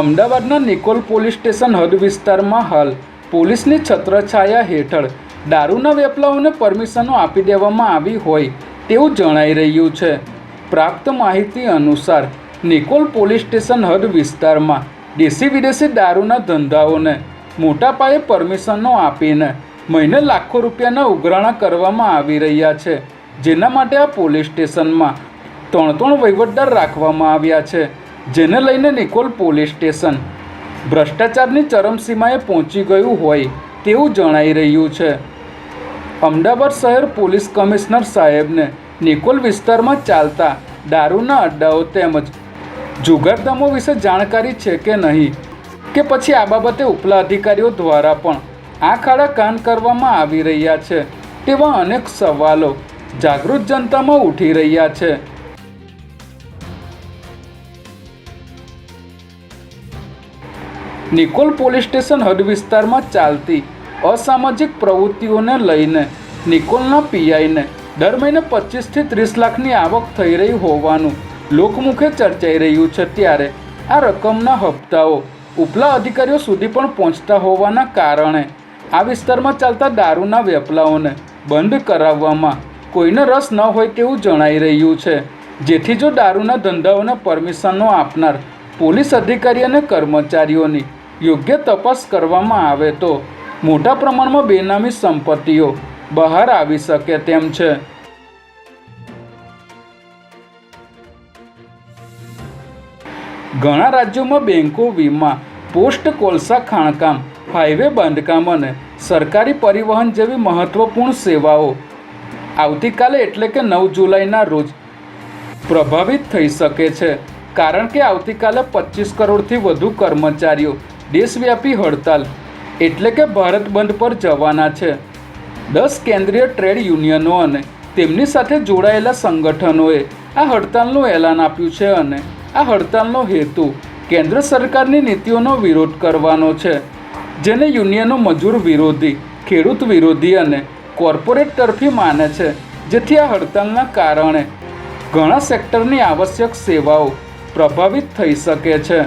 અમદાવાદના Nikol police station હદ વિસ્તારમાં હાલ પોલીસની છત્રછાયા હેઠળ દારૂના વેપલાઓને પરમિશનો આપી દેવામાં આવી હોય તેવું જણાઈ રહ્યું છે. પ્રાપ્ત માહિતી અનુસાર નિકોલ પોલીસ સ્ટેશન હદ વિસ્તારમાં દેશી વિદેશી દારૂના ધંધાઓને મોટા પાયે પરમિશનો આપીને મહિને લાખો રૂપિયાના ઉઘરાણા કરવામાં આવી રહ્યા છે. જેના માટે આ પોલીસ સ્ટેશનમાં ત્રણ ત્રણ વહીવટદાર રાખવામાં આવ્યા છે. જેને લઈને નિકોલ પોલીસ સ્ટેશન ભ્રષ્ટાચારની ચરમસીમાએ પહોંચી ગયું હોય તેવું જણાઈ રહ્યું છે. અમદાવાદ શહેર પોલીસ કમિશનર સાહેબને નિકોલ વિસ્તારમાં ચાલતા દારૂના અડ્ડાઓ તેમજ જુગારધામો વિશે જાણકારી છે કે નહીં કે પછી આ બાબતે ઉપલા અધિકારીઓ દ્વારા પણ આ ખાડા કાન કરવામાં આવી રહ્યા છે તેવા અનેક સવાલો જાગૃત જનતામાં ઉઠી રહ્યા છે. નિકોલ પોલીસ સ્ટેશન હદ વિસ્તારમાં ચાલતી અસામાજિક પ્રવૃત્તિઓને લઈને નિકોલના પીઆઈને દર મહિને પચીસથી ત્રીસ લાખની આવક થઈ રહી હોવાનું લોકમુખે ચર્ચાઈ રહ્યું છે ત્યારે આ રકમના હપ્તાઓ ઉપલા અધિકારીઓ સુધી પણ પહોંચતા હોવાના કારણે આ વિસ્તારમાં ચાલતા દારૂના વેપલાઓને બંધ કરાવવામાં કોઈને રસ ન હોય તેવું જણાઈ રહ્યું છે. જેથી જો દારૂના ધંધાઓને પરમિશનો આપનાર પોલીસ અધિકારી અને કર્મચારીઓની યોગ્ય તપાસ કરવામાં આવે તો મોટા પ્રમાણમાં બેનામી સંપત્તિઓ બહાર આવી શકે તેમ છે. ઘણા રાજ્યોમાં બેન્કો વીમા, પોસ્ટ, કોલસા, ખાણકામ, હાઈવે, બાંધકામ અને સરકારી પરિવહન જેવી મહત્વપૂર્ણ સેવાઓ આવતીકાલે એટલે કે નવ જુલાઈના રોજ પ્રભાવિત થઈ શકે છે. કારણ કે આવતીકાલે પચીસ કરોડથી વધુ કર્મચારીઓ દેશવ્યાપી હડતાલ એટલે કે ભારત બંધ પર જવાના છે. દસ કેન્દ્રીય ટ્રેડ યુનિયનો અને તેમની સાથે જોડાયેલા સંગઠનોએ આ હડતાલનું એલાન આપ્યું છે અને આ હડતાલનો હેતુ કેન્દ્ર સરકારની નીતિઓનો વિરોધ કરવાનો છે, જેને યુનિયનો મજૂર વિરોધી, ખેડૂત વિરોધી અને કોર્પોરેટ તરફી માને છે, જેથી આ હડતાલના કારણે ઘણા સેક્ટરની આવશ્યક સેવાઓ પ્રભાવિત થઈ શકે છે.